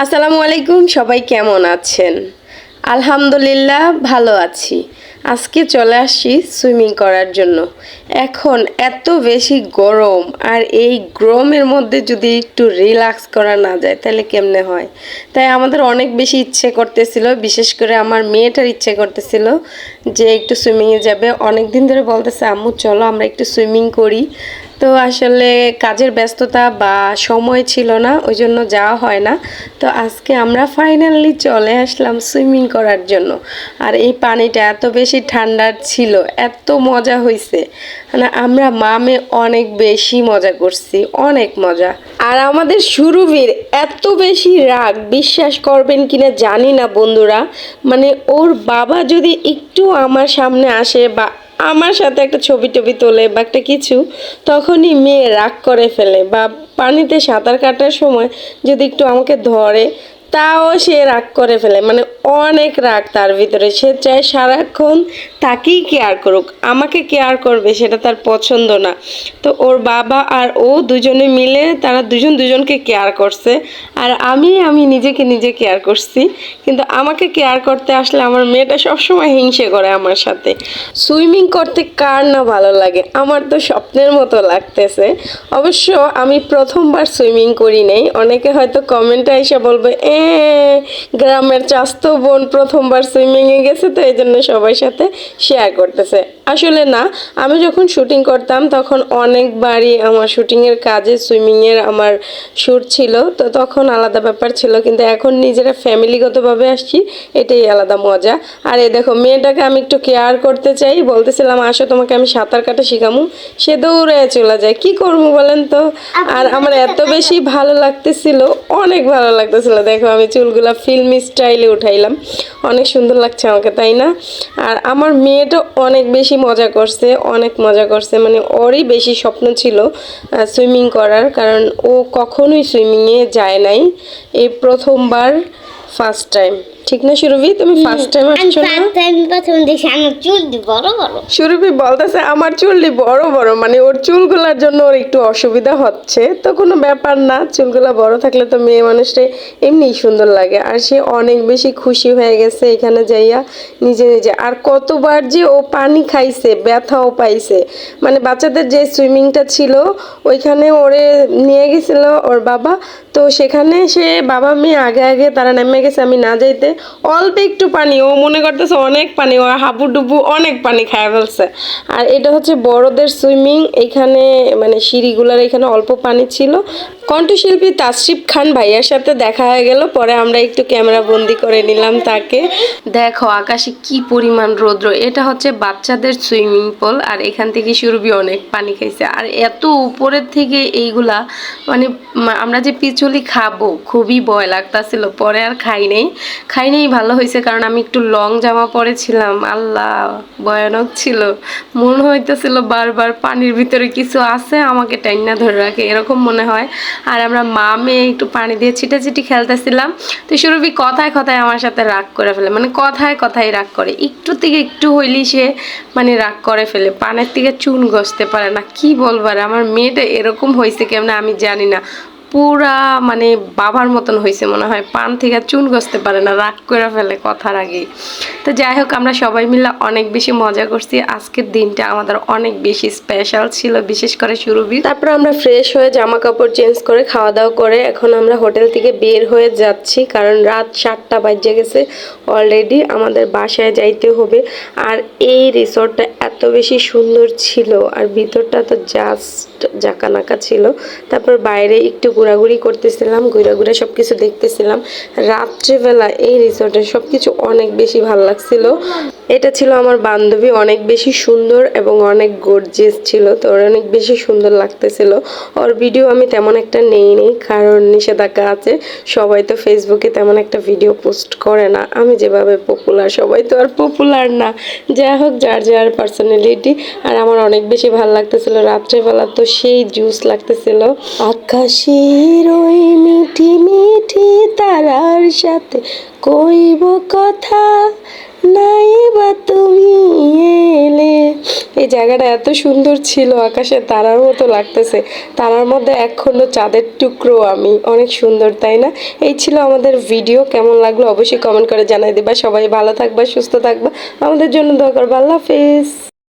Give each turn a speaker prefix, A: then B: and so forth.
A: আসসালামু আলাইকুম, সবাই কেমন আছেন? আলহামদুলিল্লাহ ভালো আছি। আজকে চলে আসছি সুইমিং করার জন্য। এখন এত বেশি গরম আর এই গরমের মধ্যে যদি একটু রিল্যাক্স করা না যায়, তাহলে কেমনে হয়? তাই আমাদের অনেক বেশি ইচ্ছে করতেছিল, বিশেষ করে আমার মেয়েটার ইচ্ছে করতেছিল যে একটু সুইমিংয়ে যাবে। অনেক দিন ধরে বলতেছে, আম্মু, চলো আমরা একটু সুইমিং করি। তো আসলে কাজের ব্যস্ততা বা সময় ছিল না ওই জন্য যাওয়া হয় না। তো আজকে আমরা ফাইনালি চলে আসলাম সুইমিং করার জন্য। আর এই পানিটা এত বেশি ঠান্ডার ছিল, এত মজা হয়েছে মানে আমরা মামে অনেক বেশি মজা করছি, অনেক মজা। আর আমাদের সুরভির এত বেশি রাগ, বিশ্বাস করবেন কিনা জানি না বন্ধুরা। মানে ওর বাবা যদি একটু আমার সামনে আসে বা আমার সাথে একটা ছবি টবি তোলে বা একটা কিছু, তখনই মেয়ে রাগ করে ফেলে বা পানিতে সাঁতার কাটার সময় যদি একটু আমাকে ধরে তাও সে রাগ করে ফেলে। মানে অনেক রাগ তার ভিতরে। সে চায় সারাক্ষণ তাকেই কেয়ার করুক। আমাকে কেয়ার করবে, সেটা তার পছন্দ না। তো ওর বাবা আর ও দুজনে মিলে তারা দুজন দুজনকে কেয়ার করছে। আর আমি আমি নিজেকে নিজে কেয়ার করছি। কিন্তু আমাকে কেয়ার করতে আসলে আমার মেয়েটা সবসময় হিংসে করে আমার সাথে। সুইমিং করতে কার না ভালো লাগে? আমার তো স্বপ্নের মতো লাগতেছে। অবশ্য আমি প্রথমবার সুইমিং করি নাই। অনেকে হয়তো কমেন্টে এসে বলবে, এ গ্রামের চাস্তো বোন প্রথমবার সুইমিংয়ে গেছে তো এই জন্য সবার সাথে শেয়ার করতেছে। আসলে না আমি যখন শুটিং করতাম তখন অনেকবারই আমার শুটিংয়ের কাজে সুইমিংয়ের আমার শ্যুট ছিল তো তখন আলাদা ব্যাপার ছিল কিন্তু এখন নিজেরা ফ্যামিলিগতভাবে আসছি এটাই আলাদা মজা। আর এই দেখো মেয়েটাকে আমি একটু কেয়ার করতে চাই বলতেছিলাম আসো তোমাকে আমি সাঁতার কাটা শিখামু। সে দৌড়ে চলে যায়। কি করব বলেন তো? আর আমার এত বেশি ভালো লাগতেছিল অনেক ভালো লাগতেছিল দেখো। আমি চুলগুলা ফিল্মি স্টাইলে উঠাইলাম। অনেক সুন্দর লাগছে আমাকে, তাই না? আর আমার মেয়েটা অনেক বেশি মজা করছে, অনেক মজা করছে। মানে ওরই বেশি স্বপ্ন ছিল সুইমিং করার, কারণ ও কখনোই সুইমিংয়ে যায় নাই। এই প্রথমবার ফার্স্ট টাইম ঠিক না সুরভি? তুমি ফার্স্ট টাইম আসছো না?
B: ফার্স্ট টাইম প্রথম দেখি আমার চুল দি বড় বড়।
A: সুরভি বলতেছে আমার চুলটি বড় বড়। মানে ওর চুলগুলার জন্য ওর একটু অসুবিধা হচ্ছে। তো কোনো ব্যাপার না চুলগুলা বড় থাকলে তো মেয়ে মানুষটাই এমনিই সুন্দর লাগে। আর সে অনেক বেশি খুশি হয়ে গেছে এখানে যাইয়া নিজে নিজে। আর কতবার যে ও পানি খাইছে ব্যথাও পাইছে। মানে বাচ্চাদের যে সুইমিংটা ছিল ওইখানে ওরে নিয়ে গেছিল ওর বাবা। তো সেখানে সে বাবা মেয়ে আগে আগে তারা নেমে গেছে আমি না যাইতে। অল্প একটু পানি, ও মনে করতেছে অনেক পানি, ও হাবু ডুবু অনেক পানি খায় ফেলছে। আর এটা হচ্ছে বড়দের সুইমিং, এখানে মানে সিঁড়িগুলার এখানে অল্প পানি ছিল। কণ্ঠশিল্পী তাসরিফ খান ভাইয়ার সাথে দেখা হয়ে গেল, পরে আমরা একটু ক্যামেরা বন্দি করে নিলাম তাকে। দেখো, আকাশে কি পরিমাণ রৌদ্র, এটা হচ্ছে বাচ্চাদের সুইমিং পুল, আর এখান থেকে সুরভি অনেক পানি খাইছে। আর এত উপরের থেকে এইগুলা মানে আমরা যে পিছলি খাব, খুবই ভয় লাগতাছিল, পরে আর খাই নেই। খাই নেই ভালো হয়েছে কারণ আমি একটু লং জামা পরেছিলাম। আল্লাহ, ভয়ানক ছিল। মনে হইতেছিল বারবার পানির ভিতরে কিছু আছে, আমাকে টাইনা ধরে রাখে, এরকম মনে হয়। আর আমরা মা মেয়ে একটু পানি দিয়ে ছিটাছিটি খেলতেছিলাম। তো সুরভি কথায় কথায় আমার সাথে রাগ করে ফেলে মানে কথায় কথায় রাগ করে। একটু থেকে একটু হইলেই সে মানে রাগ করে ফেলে। পানের থেকে চুন গসতে পারে না, কি বলবার? আমার মেয়েটা এরকম হয়েছে কেমন আমি জানি না। পুরা মানে বাবার মতন হয়েছে মনে হয়। পান থেকে চুন গসতে পারে না, রাগ করে ফেলে কথার আগেই। তো যাই হোক, আমরা সবাই মিলে অনেক বেশি মজা করছি। আজকের দিনটা আমাদের অনেক বেশি স্পেশাল ছিল, বিশেষ করে সুরভি। তারপর আমরা ফ্রেশ হয়ে জামা কাপড় চেঞ্জ করে খাওয়া দাওয়া করে এখন আমরা হোটেল থেকে বের হয়ে যাচ্ছি, কারণ রাত সাতটা বাজে গেছে অলরেডি আমাদের বাসায় যাইতে হবে। আর এই রিসোর্টটা এত বেশি সুন্দর ছিল, আর ভিতরটা তো জাস্ট জাকানাকা ছিল। তারপর বাইরে একটু ঘোরাঘুরি করতেছিলাম, ঘুরে ঘুরে সব কিছু দেখতেছিলাম। রাত্রেবেলা এই রিসোর্টে সব কিছু অনেক বেশি ভালো লাগছিল। এটা ছিল আমার বান্ধবী, অনেক বেশি সুন্দর এবং অনেক গর্জিয়াস ছিল। তো ওর অনেক বেশি সুন্দর লাগতেছিল। ওর ভিডিও আমি তেমন একটা নেই নেই কারণ নিষেধাজ্ঞা আছে। সবাই তো ফেসবুকে তেমন একটা ভিডিও পোস্ট করে না। আমি যেভাবে পপুলার সবাই তো আর পপুলার না। যাই হোক, যার যার পার্সোনালিটি আর আমার অনেক বেশি ভালো লাগতেছিল। রাত্রেবেলা তো সেই জুস লাগতেছিল। আকাশের ওই মিঠি মিঠি তারার সাথে কইব কথা নাই। এই জায়গাটা এত সুন্দর ছিল, আকাশে তারার মতো লাগতেছে। তারার মধ্যে এখনও চাঁদের টুকরো আমি। অনেক সুন্দর, তাই না? এই ছিল আমাদের ভিডিও কেমন লাগল অবশ্যই কমেন্ট করে জানাই দেবা। সবাই ভালো থাকবা, সুস্থ থাকবা। আমাদের জন্য দরকার আল্লাহ হাফেজ।